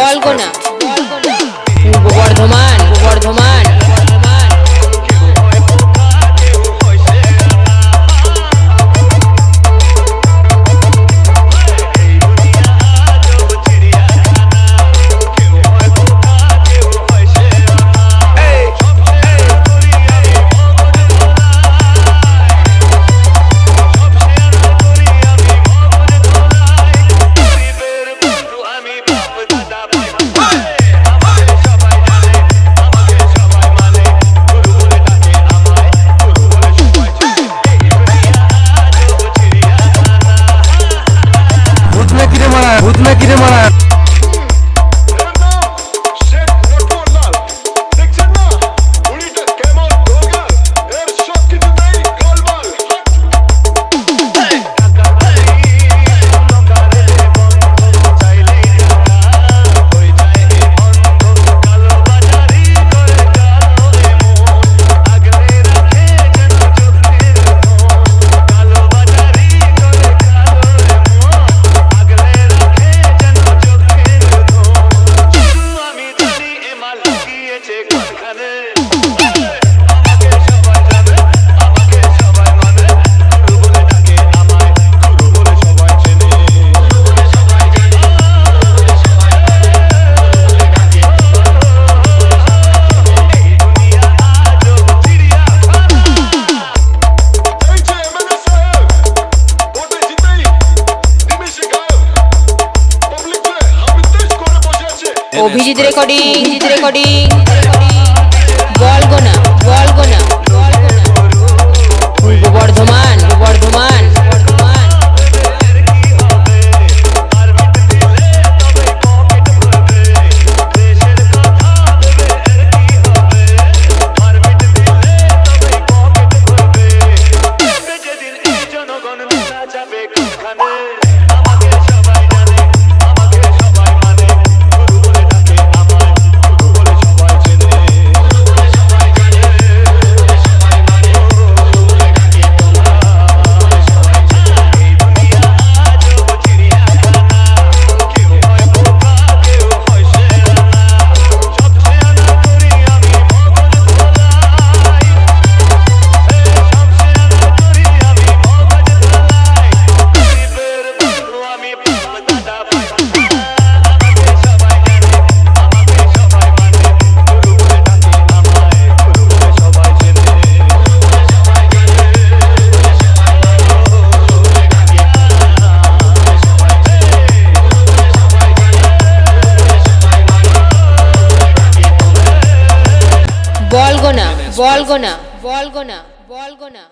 বলগো না। দিয়েছে কারখানে। অভিজিৎ রেকর্ডিং অভিজিৎ রেকর্ডিং বল গোনা বর্ধমান বর্ধমান যাবে কোনখানে বলগোনা বলগোনা বলগোনা